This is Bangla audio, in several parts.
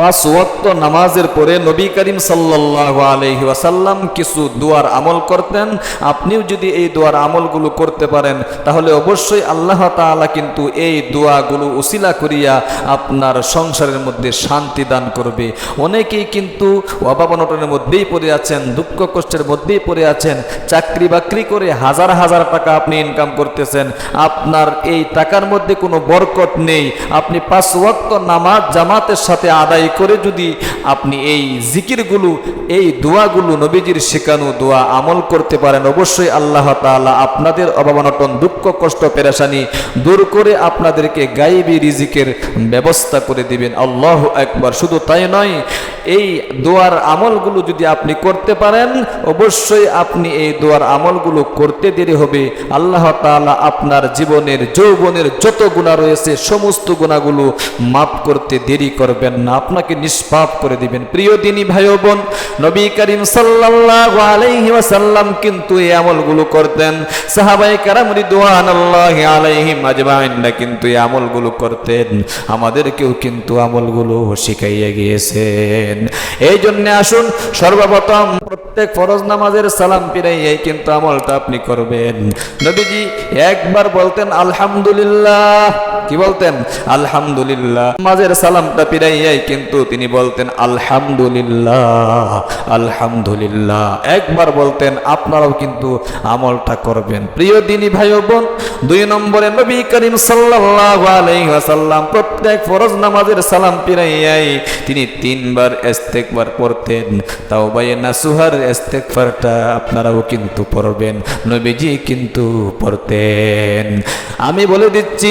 পাঁচ ওয়াক্ত নামাজের পরে নবী করিম সাল্লাল্লাহু আলাইহি ওয়াসাল্লাম কিছু দুয়ার আমল করতেন। আপনিও যদি এই দুয়ার আমলগুলো করতে পারেন, তাহলে অবশ্যই আল্লাহ তাআলা কিন্তু এই দোয়াগুলো উসিলা করিয়া আপনার সংসারের মধ্যে শান্তি দান করবে। অনেকেই কিন্তু অভাব অনটনের মধ্যেই পড়ে আছেন, দুঃখ কষ্টের মধ্যেই পড়ে আছেন, চাকরি বাকরি করে হাজার হাজার টাকা আপনি ইনকাম করতেছেন, আপনার এই টাকার মধ্যে কোনো বরকত নেই। আপনি পাঁচ ওয়াক্ত নামাজ জামাতের সাথে আদায় করে যদি আপনি এই জিকিরগুলো, এই দোয়াগুলো নবীজির শেখানো দোয়া আমল করতে পারেন, অবশ্যই আল্লাহ তালা আপনাদের অভাবনটন দুঃখ, কষ্ট পেরাসানি দূর করে আপনাদেরকে গাইবি রিজিকের ব্যবস্থা করে দিবেন। আল্লাহ একবার শুধু তাই নয় এই দোয়ার আমলগুলো যদি আপনি করতে পারেন, অবশ্যই আপনি এই দোয়ার আমলগুলো করতে দেরি হবে। আল্লাহ তাআলা আপনার জীবনের, যৌবনের যত গুণা রয়েছে, সমস্ত গুণাগুলো মাফ করতে দেরি করবেন না। আপনাকে নিষ্পাপ করে দিবেন। প্রিয় দিনী ভাই বোন নবী করিম সাল্লাল্লাহু আলাইহি ওয়াসাল্লাম কিন্তু এই আমলগুলো করতেন। সাহাবাই কেরাম রিদওয়ানুল্লাহি আলাইহিম আজমাইনরা কিন্তু এই আমলগুলো করতেন। আমাদেরকেও কিন্তু আমলগুলো শিখাইয়া গিয়েছেন এই জন্য আসুন, সর্বপ্রথম প্রত্যেক ফরজ নামাজের সালাম ফিরাইয়াই কিন্তু আমলটা আপনি করবেন। নবীজি একবার বলতেন, আলহামদুলিল্লাহ। কি বলতেন? আলহামদুলিল্লাহ। নামাজের সালামটা ফিরাইয়াই কিন্তু তিনি বলতেন, আলহামদুলিল্লাহ। আলহামদুলিল্লাহ। একবার বলতেন, আপনারাও কিন্তু আমলটা করবেন। প্রিয় দিনী ভাই বোন, দুই নম্বরে নবী করিম সাল্লাল্লাহু আলাইহি ওয়াসাল্লাম প্রত্যেক ফরজ নামাজের সালাম ফিরাইয়াই তিনি তিনবার ইস্তেগফার পড়তেন তাওবায়ে নাসুহার ইস্তেগফারটা আপনারাও কিন্তু পড়বেন নবীজি কিন্তু পড়তেন। আমি বলে দিচ্ছি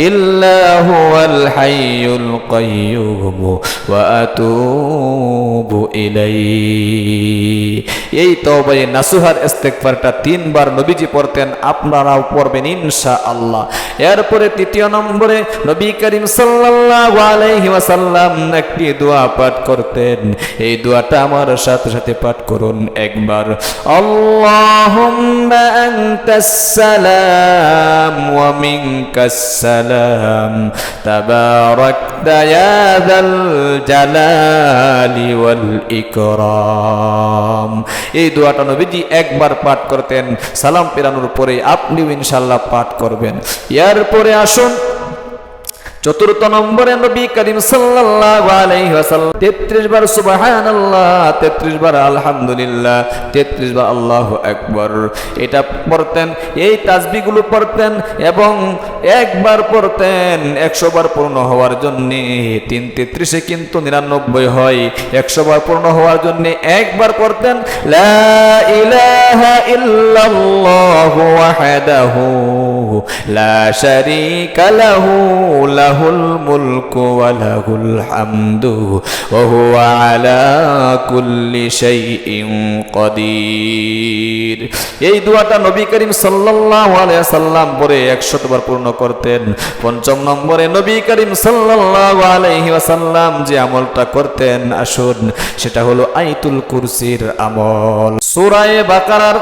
হুয়াল হাইয়ুল কাইয়্যুম ওয়া আতুবু ইলাইহি। এই তওবায়ে নাসুহার ইস্তেগফারটা তিনবার নবীজি পড়তেন, আপনারাও পড়বেন ইনশাআল্লাহ। এরপরে তৃতীয় নম্বরে নবী করিম সাল্লাল্লাহু আলাইহি ওয়াসাল্লাম একটি দোয়া পাঠ করতেন। এই দোয়াটা আমার সাথে সাথে পাঠ করুন একবার। আল্লাহুম্মা আনতাস সালাম ওয়া মিনকাস তাবারাকতা تباركت يا ذا الجلال والإكرام. এই দোয়াটা নবীজি একবার পাঠ করতেন। সালাম পেরানোর পরে আপনিও ইনশাল্লাহ পাঠ করবেন। এরপরে আসুন চতুর্থ নম্বরে নবী করিম সাল্লাল্লাহু আলাইহি ওয়াসাল্লাম 33 বার সুবহানাল্লাহ 33 বার আলহামদুলিল্লাহ 33 বার আল্লাহু আকবার। এটা পড়তেন, এই তাসবিহগুলো পড়তেন এবং একবার পড়তেন 100 বার পূর্ণ হওয়ার জন্য। 3 33 এ কিন্তু 99 হয়। 100 বার পূর্ণ হওয়ার জন্য একবার পড়তেন, লা ইলাহা ইল্লাল্লাহু ওয়াহদাহু। লাহুল মুলকু ওয়া লাহুল হামদু ওয়া হুয়া আলা কুল্লি এই দোয়াটা নবী করিম সাল্লাল্লাহু আলাইহি সাল্লাম পরে 100 বার পূর্ণ করতেন। পঞ্চম নম্বরে নবী করিম সাল্লাল্লাহু যে আমলটা করতেন, আসুন, সেটা হলো আইতুল কুরসির আমল। সূরা বাকারার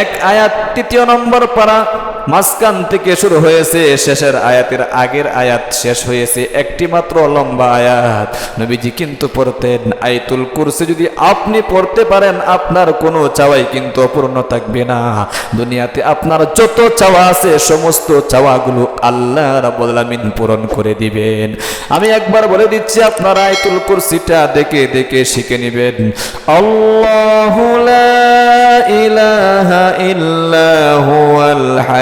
এক আয়াত, তৃতীয় নম্বর পারা মাঝখান থেকে শুরু হয়েছে শেষের আয়াতের আগের আয়াত শেষ হয়েছে একটি মাত্র লম্বা আয়াত। নবীজি কিন্তু পড়তেন আইতুল কুরসি। যদি আপনি পড়তে পারেন, আপনার কোনো চাওয়াই কিন্তু অপূর্ণ থাকবে না। দুনিয়াতে আপনার যত চাওয়া আছে, সমস্ত চাওয়াগুলো আল্লাহ রাব্বুল আলামিন পূরণ করে দিবেন। আমি একবার বলে দিচ্ছি, আপনারা আইতুল কুরসিটা দেখে দেখে শিখে নেবেন। আল্লাহু ইলাহা ইল্লা হুয়াল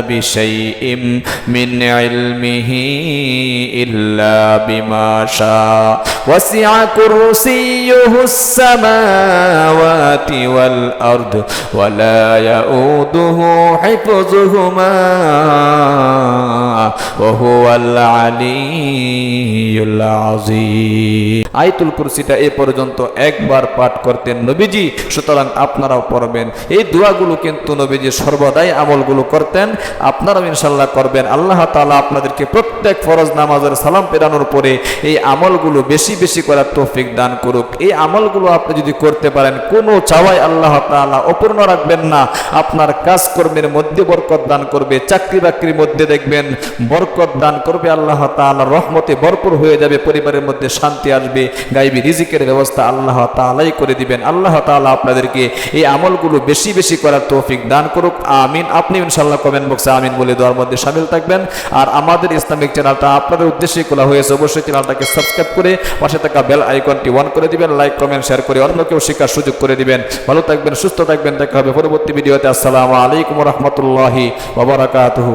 بشيء من علمه إلا بما شاء. وسع كرسيه السماوات والأرض ولا يؤوده حفظهما. وهو العلي العظيم আয়াতুল কুরসিটা এ পর্যন্ত একবার পাঠ করতেন নবীজি সুতরাং আপনারাও পড়বেন এই দোয়াগুলো কিন্তু নবীজি সর্বদাই আমলগুলো করতেন আপনারাও ইনশাল্লাহ করবেন আল্লাহ তাআলা আপনাদেরকে প্রত্যেক ফরজ নামাজের সালাম পেরানোর পরে এই আমলগুলো বেশি বেশি করার তৌফিক দান করুক এই আমলগুলো আপনি যদি করতে পারেন কোনো চাওয়াই আল্লাহ তাআলা অপূর্ণ রাখবেন না আপনার কাজকর্মের মধ্যে বরকত দান করবে চাকরি বাকরির মধ্যে দেখবেন বরকত দান করবে, আল্লাহ তাআলা রহমতে ভরপুর হয়ে যাবে, পরিবারের মধ্যে শান্তি আসবে, গাইবি রিজিকের ব্যবস্থা আল্লাহ তাআলাই করে দিবেন। আল্লাহ তাআলা আপনাদেরকে এই আমলগুলো বেশি বেশি করার তৌফিক দান করুক, আমিন। আপনি ইনশাআল্লাহ কমেন্ট বক্সে আমিন বলে দেওয়ার মধ্যে সামিল থাকবেন। আর আমাদের ইসলামিক চ্যানেলটা আপনাদের উদ্দেশ্যে খোলা হয়েছে, অবশ্যই চ্যানেলটাকে সাবস্ক্রাইব করে পাশে থাকা বেল আইকনটি অন করে দিবেন লাইক কমেন্ট শেয়ার করে অন্যকেও শেখার সুযোগ করে দিবেন। ভালো থাকবেন, সুস্থ থাকবেন, দেখা হবে পরবর্তী ভিডিওতে। আসসালামু আলাইকুম রহমতুল্লাহি ওবরাকাতুহু